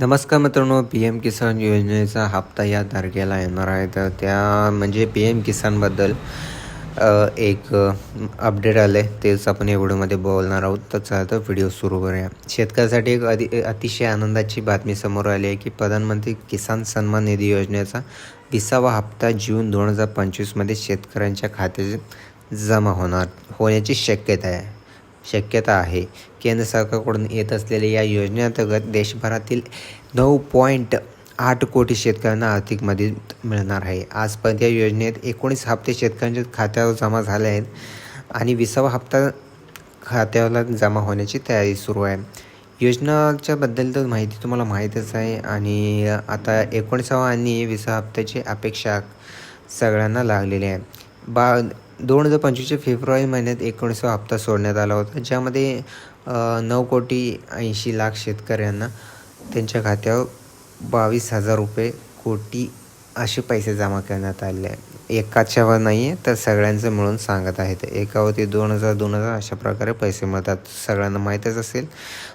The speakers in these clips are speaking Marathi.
नमस्कार मित्रांनो पी एम किसान योजनेचा हप्ता या तारखेला येणार आहे. तर त्या म्हणजे पी एम किसानबद्दल एक अपडेट आलं आहे तेच आपण या व्हिडिओमध्ये बोलणार आहोत. तर चला तर व्हिडिओ सुरू करूया. शेतकऱ्यासाठी एक अति अतिशय आनंदाची बातमी समोर आली आहे की प्रधानमंत्री किसान सन्मान निधी योजनेचा विसावा हप्ता जून दोन हजार पंचवीसमध्ये शेतकऱ्यांच्या खात्यात जमा होणार होण्याची शक्यता आहे. शक्यता आहे. केंद्र सरकारकडून येत असलेल्या या योजनेअंतर्गत देशभरातील नऊ पॉईंट आठ कोटी शेतकऱ्यांना आर्थिक मदत मिळणार आहे. आजपर्यंत या योजनेत एकोणीस हप्ते शेतकऱ्यांच्या खात्यावर जमा झाले आहेत आणि विसावा हप्ता खात्याला जमा होण्याची तयारी सुरू आहे. योजनाच्या बद्दल तर माहिती तुम्हाला माहीतच आहे आणि आता एकोणीसावा आणि विसावा हप्त्याची अपेक्षा सगळ्यांना लागलेली आहे. बा दोन हजार पंचवीसच्या फेब्रुवारी महिन्यात एकोणीसावा हप्ता सोडण्यात आला होता ज्यामध्ये नऊ कोटी ऐंशी लाख शेतकऱ्यांना त्यांच्या खात्यावर बावीस हजार रुपये कोटी असे पैसे जमा करण्यात आले. आहे एकाच्यावर नाही आहे तर सगळ्यांचं मिळून सांगत आहेत. एकावरती दोन हजार दोन हजार अशा प्रकारे पैसे मिळतात. सगळ्यांना माहीतच असेल.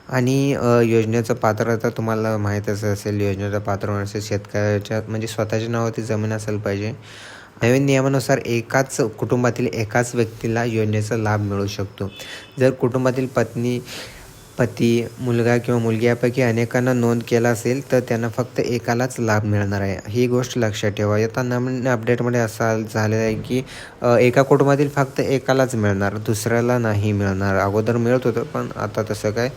आणि योजनेचं योजनेचं पात्रता तुम्हाला माहीतच असेल योजनेचं पात्र होण्यासाठी शेतकऱ्याच्या म्हणजे स्वतःच्या नावावरती जमीन असेल पाहिजे. नवीन नियमानुसार एकाच कुटुंबातील एकाच व्यक्तीला योजनेचा लाभ मिळू शकतो. जर कुटुंबातील पत्नी पती मुलगा किंवा मुलगी यापैकी अनेकांना नोंद केला असेल तर त्यांना फक्त एकालाच लाभ मिळणार आहे. ही गोष्ट लक्षात ठेवा. आता नवीन अपडेटमध्ये असा झालेला आहे की एका कुटुंबातील फक्त एकालाच मिळणार दुसऱ्याला नाही मिळणार. अगोदर मिळत होतं पण आता तसं काय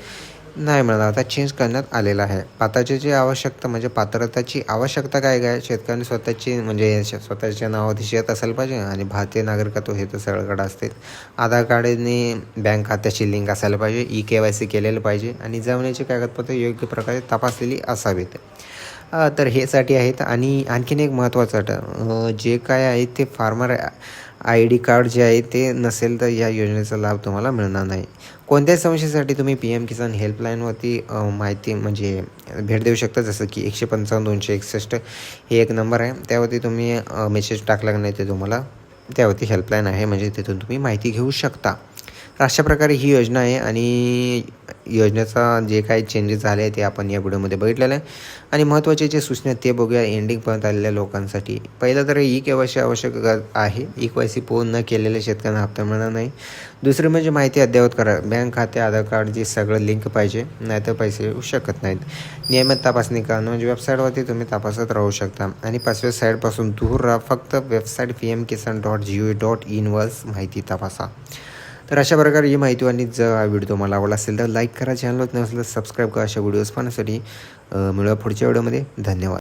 नाही मिळणार. आता चेंज करण्यात आलेला आहे. पात्राची आवश्यकता म्हणजे पात्रताची आवश्यकता काय काय? शेतकऱ्यांनी स्वतःची म्हणजे स्वतःच्या नावावरती शेत असायला पाहिजे आणि भारतीय नागरिकत्व हे तर सगळीकडे असते आधार कार्डने बँक खात्याची लिंक असायला पाहिजे. ई के वाय सी केलेलं पाहिजे आणि जमिनीची कागदपत्र योग्य प्रकारे तपासलेली असावीत. तर हेसाठी आहेत. आणि आणखीन एक महत्त्वाचं अट जे काय आहे ते फार्मर आय डी कार्ड जे आहे ते नसेल तर या योजनेचा लाभ तुम्हाला मिळणार नाही. कोणत्याही समस्येसाठी तुम्ही पी एम किसान हेल्पलाईनवरती माहिती म्हणजे भेट देऊ शकता जसं की एकशे पंचावन्न दोनशे एकसष्ट हे एक नंबर आहे. त्यावरती तुम्ही मेसेज टाकला नाही ते तुम्हाला त्यावरती हेल्पलाईन आहे म्हणजे तिथून तुम्ही माहिती घेऊ शकता. तर अशा प्रकारे ही योजना आहे आणि योजनेचा जे काही चेंजेस झाले ते आपण या व्हिडिओमध्ये बघितलेलं आहे. आणि महत्त्वाचे जे सूचना आहेत ते बघूया एंडिंगपर्यंत आलेल्या लोकांसाठी. पहिलं तर ई के आवश्यक आहे. ई के पूर्ण न केलेल्या शेतकऱ्यांना हप्ता मिळणार नाही. दुसरी म्हणजे माहिती अद्ययावत करा. बँक खाते आधार कार्ड जे सगळं लिंक पाहिजे नाहीतर पैसे येऊ शकत नाहीत. नियमित तपासणी करणं म्हणजे वेबसाईटवरती तुम्ही तपासत राहू शकता. आणि पाचव्या साईडपासून दूर राहा. फक्त website P M Kisan dot G O dot इनवर माहिती तपासा. तर अशा प्रकारे ही माहिती आणि जर हा व्हिडिओ तुम्हाला आवडला असेल तर लाईक करा चॅनलवर नसेल तर सबस्क्राईब करा. अशा व्हिडिओज पाहण्यासाठी मिळवा पुढच्या व्हिडिओमध्ये. धन्यवाद.